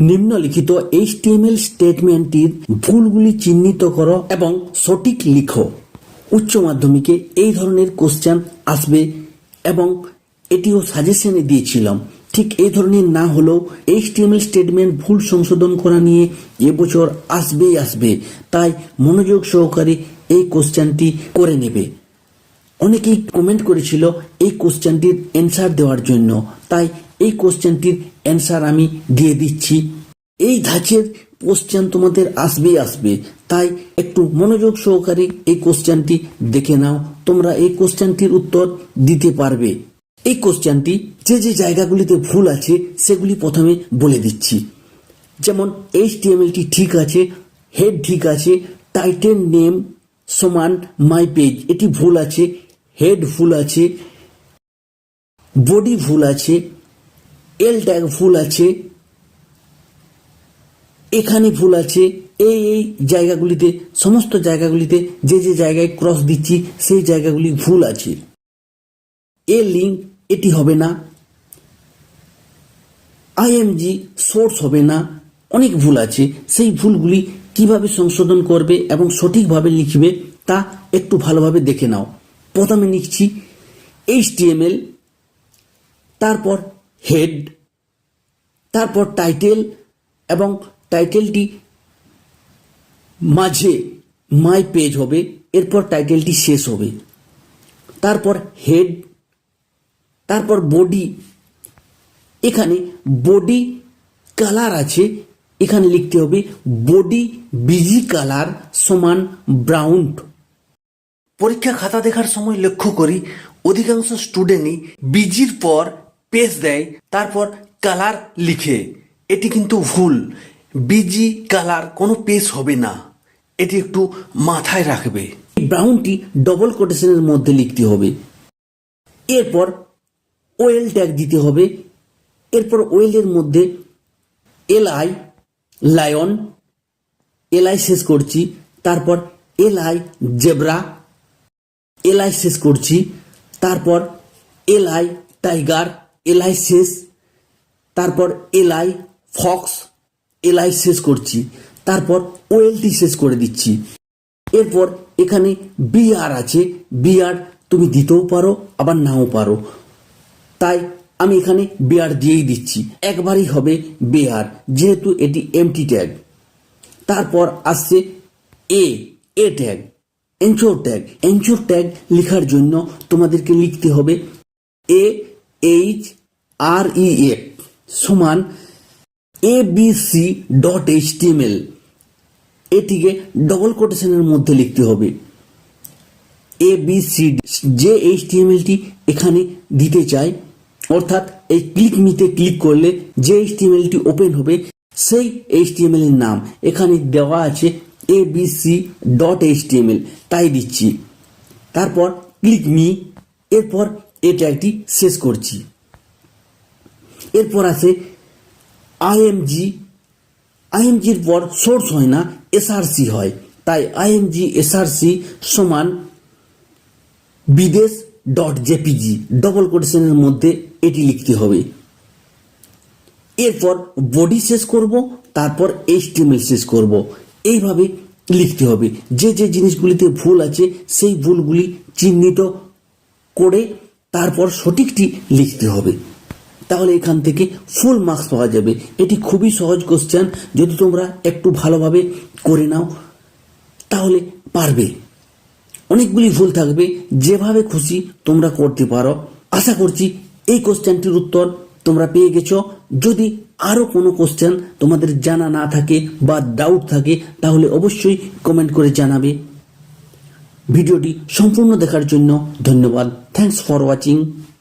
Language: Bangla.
নিম্নলিখিত এইচ এইচটিএমএল স্টেটমেন্টটির ভুলগুলি চিহ্নিত করো এবং সঠিক লিখো। উচ্চ মাধ্যমিকে এই ধরনের কোশ্চেন আসবে এবং এটিও সাজেশনে দিয়েছিলাম। ঠিক এই ধরনের না হলেও এইচ এইচটিএমএল স্টেটমেন্ট ভুল সংশোধন করা নিয়ে এবছর আসবেই আসবে। তাই মনোযোগ সহকারে এই কোশ্চেনটি করে নেবে। অনেকেই কমেন্ট করেছিল এই কোশ্চেনটির অ্যান্সার দেওয়ার জন্য। তাই এই কোশ্চেনটির অ্যান্সার আমি দিয়ে দিচ্ছি। এই ধাঁচের কোশ্চেন তোমাদের আসবেই আসবে, তাই একটু মনোযোগ সহকারে এই কোশ্চেনটি দেখে নাও, তোমরা এই কোশ্চেনটির উত্তর দিতে পারবে। এই কোশ্চেনটি যে যে জায়গাগুলিতে ভুল আছে, সেগুলি প্রথমে বলে দিচ্ছি। যেমন, এইচ টি ঠিক আছে, হেড ঠিক আছে টাইটেন নেম সমান মাই পেজ, এটি ভুল আছে, হেড ভুল আছে, বডি ভুল আছে এল ট্যাগ ভুল আছে, এখানে ভুল আছে, এই এই জায়গাগুলিতে, সমস্ত জায়গাগুলিতে যে যে জায়গায় ক্রস দিচ্ছি, সেই জায়গাগুলি ভুল আছে। এ লিঙ্ক এটি হবে না। আইএমজি সোর্স হবে না। অনেক ভুল আছে। সেই ভুলগুলি কীভাবে সংশোধন করবে এবং সঠিকভাবে লিখবে, তা একটু ভালোভাবে দেখে নাও। প্রথমে লিখছি এইচটিএমএল তারপর হেড, তারপর টাইটেল এবং টাইটেলটি মাঝে মাই পেজ হবে, এরপর টাইটেলটি শেষ হবে। তারপর হেড, তারপর বডি। এখানে বডি কালার আছে, এখানে লিখতে হবে বডি বিজি কালার সমান ব্রাউন। পরীক্ষা খাতা দেখার সময় লক্ষ্য করি, অধিকাংশ স্টুডেন্টই বিজির পর পেজ দেয়, তারপর কালার লিখে। এটি কিন্তু ভুল। বিজি কালার কোনো পেজ হবে না। এটি একটু মাথায় রাখবে। ব্রাউনটি ডবল কোটেশনের মধ্যে লিখতে হবে। এরপর ওয়েল ট্যাগ দিতে হবে। এরপর ওয়েলের মধ্যে L I lion L I শেষ করছি। তারপর L I zebra L I শেষ করছি। তারপর L I tiger L I শেষ, তারপর L I fox L I শেষ করছি, তারপর ওয়েলটি শেষ করে দিচ্ছি। এরপর এখানে বিআর আছে, বিআর তুমি দিতেও পারো, আবার নাও পারো। তাই আমি এখানে বিআর দিয়েই দিচ্ছি। একবারই হবে বিআর, যেহেতু এটি এমটি ট্যাগ। তারপর আসছে A A tag anchor tag. Anchor tag লেখার জন্য তোমাদেরকে লিখতে হবে এ এইচ আর ই এ সমান A B C dot H T M L এটিকে ডবল কোটেশনের মধ্যে লিখতে হবে। এ বি সি যে এইচ টি এম এলটি এখানে দিতে চাই। অর্থাৎ এই ক্লিক মিতে ক্লিক করলে যে এইচ টি এম এলটি ওপেন হবে, সেই এইচ টি এম এল এর নাম। এখানে দেওয়া আছে A B C dot H T M L তাই দিচ্ছি। তারপর ক্লিক মি এরপর এই ট্যাগটি শেষ করছি। এরপর আছে আইএমজি আইএমজির পর সোর্স হয় না এসআরসি হয়। তাই আইএমজি এসআরসি সমান বিদেশ ডট জেপিজি ডবল কোটেশনের মধ্যে এটি লিখতে হবে। এরপর বডি শেষ করব, তারপর এইচটিএমএল শেষ করব। এইভাবে লিখতে হবে। যে যে জিনিসগুলিতে ভুল আছে, সেই ভুলগুলি চিহ্নিত করে তারপর সঠিকটি লিখতে হবে। তাহলে এখান থেকে ফুল মার্কস পাওয়া যাবে। এটি খুবই সহজ কোশ্চেন যদি তোমরা একটু ভালোভাবে করে নাও, তাহলে পারবে। অনেকগুলি ভুল থাকবে। যেভাবে খুশি তোমরা করতে পারো। আশা করছি এই কোশ্চেনটির উত্তর তোমরা পেয়ে গেছো। যদি আরও কোনো কোশ্চেন তোমাদের জানা না থাকে বা ডাউট থাকে, তাহলে অবশ্যই কমেন্ট করে জানাবে। ভিডিওটি সম্পূর্ণ দেখার জন্য ধন্যবাদ। Thanks for watching